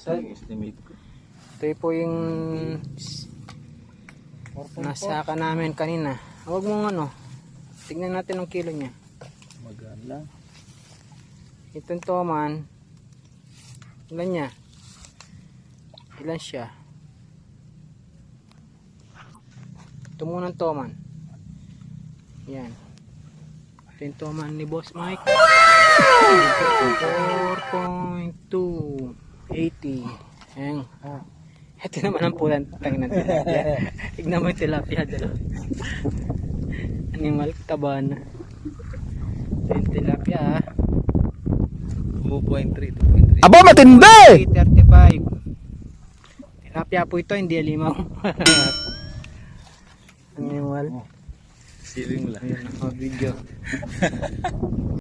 Sa estimate ko. Ito po yung nasa ka namin kanina. Huwag mong ano. Tignan natin ang kilo niya. Magaan lang. Itong toman. Ilan niya? Ilan siya? Ito muna ang toman. Yan. Ito yung toman ni Boss Mike. 4.2 80. Ayan. Oh. Ito naman ang pulang tangin ng tilapia. Tignan mo yung tilapia dalawa. Animal taban. Ito yung tilapia ah. 2.3, 2.3. Aba, matindi! 35. Tilapia po ito, hindi alimaw. Animal. Siling lang. Ayan, oh, video.